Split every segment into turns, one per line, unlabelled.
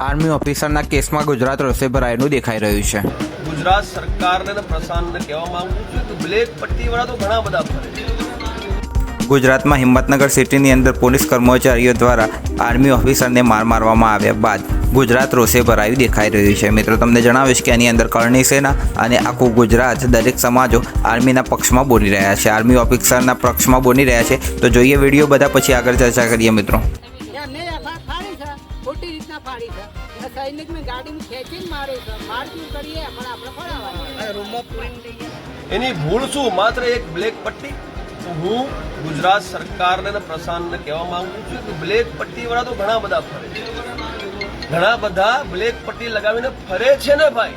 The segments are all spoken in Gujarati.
આર્મી ઓફિસરના કેસમાં ગુજરાત રોષે ભરાયેલું દેખાઈ રહ્યું છે.
ગુજરાત સરકારને પ્રશાસનને કહેવા માંગુ છું કે બ્લેક પટ્ટીવાળા તો ઘણા બધા ફરે
ગુજરાતમાં હિંમતનગર સિટીની અંદર પોલીસ કર્મચારીઓ દ્વારા આર્મી ઓફિસરને માર મારવામાં આવ્યા બાદ ગુજરાત રોષે ભરાયું દેખાઈ રહ્યું છે. મિત્રો તમને જણાવીશ કે આની અંદર કરણી સેના અને આખું ગુજરાત દરેક સમાજો આર્મીના પક્ષમાં બોલી રહ્યા છે. આર્મી ઓફિસરના પક્ષમાં બોલી રહ્યા છે. તો જોઈએ વીડિયો બધા પછી આગળ ચર્ચા કરીએ મિત્રો.
એની ભૂલ શું? માત્ર એક બ્લેક પટ્ટી? હું ગુજરાત સરકારને પ્રશાસનને કહેવા માંગુ છું કે બ્લેક પટ્ટીવાળા તો ઘણા બધા ફરે છે. ઘણા બધા બ્લેક પટ્ટી લગાવીને ફરે છે ને ભાઈ?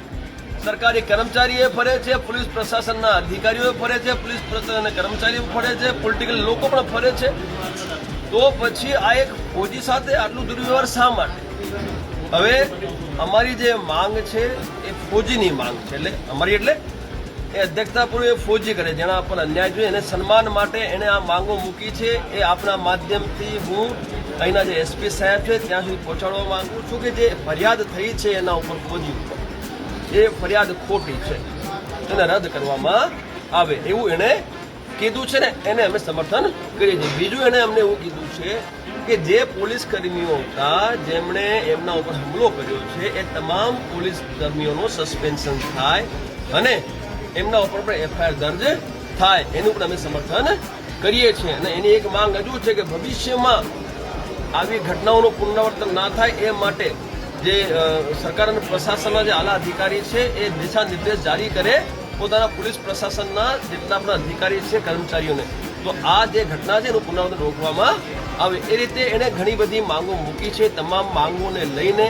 સરકારી કર્મચારીઓ ફરે છે, પોલીસ પ્રશાસનના અધિકારીઓ ફરે છે, પોલીસ પ્રશાસનના કર્મચારીઓ ફરે છે પોલિટિકલ લોકો પણ ફરે છે. તો પછી આ એક ફોજી સાથે આટલું દુર્વ્યવહાર શા માટે? હવે અમારી જે માંગ છે એ ફોજીની માંગ છે. એટલે અમારી એટલે એ અધ્યક્ષતાપૂર્વક એ ફોજી કરે. જેના આપણને અન્યાય જોઈએ, એને સન્માન માટે એણે આ માંગો મૂકી છે. એ આપણા માધ્યમથી હું અહીંના જે એસપી સાહેબ છે, ત્યાં સુધી પહોંચાડવા માંગુ છું કે જે ફરિયાદ થઈ છે એના ઉપર ફોજી ઉપર. એ ફરિયાદ ખોટી છે. એને રદ કરવામાં આવે. એવું એણે કીધું છે ને, એને અમે સમર્થન કરીએ છીએ. બીજું એણે અમને એવું કીધું છે કે જે પોલીસ કર્મીઓ હતા, જેમણે એમના ઉપર હુમલો કર્યો છે, એ તમામ પોલીસ કર્મીઓનું સસ્પેન્શન થાય અને એમના ઉપર પણ એફઆઈઆર દર્જ થાય. એનું પણ અમે સમર્થન કરીએ છીએ. અને એની એક માંગ હજુ છે કે ભવિષ્યમાં આવી ઘટનાઓનું પુનરાવર્તન ના થાય એ માટે જે સરકાર અને પ્રશાસનના જે આલા અધિકારી છે, એ દિશા નિર્દેશ જારી કરે પોતાના પોલીસ પ્રશાસનના જેટલા પણ અધિકારી છે, કર્મચારીઓને. તો આ જે ઘટના છે, એનું પુનરાવર્તન રોકવામાં આવે. એ રીતે એણે ઘણી બધી માંગો મૂકી છે. તમામ માંગોને લઈને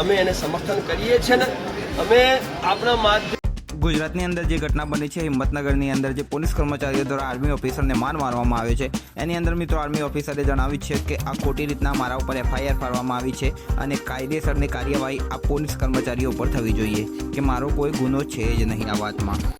અમે એને સમર્થન કરીએ છીએ ને. અમે આપણા માધ્યમ
ગુજરાતની અંદર જે ઘટના બની છે, હિંમતનગરની અંદર જે પોલીસ કર્મચારીઓ દ્વારા આર્મી ઓફિસરને માર મારવામાં આવ્યો છે. એની અંદર મિત્રો આર્મી ઓફિસરે જણાવ્યું છે કે આ ખોટી રીતના મારા ઉપર એફઆઈઆર ફાળવામાં આવી છે અને કાયદેસરની કાર્યવાહી આ પોલીસ કર્મચારીઓ ઉપર થવી જોઈએ, કે મારો કોઈ ગુનો છે જ નહીં આ વાતમાં.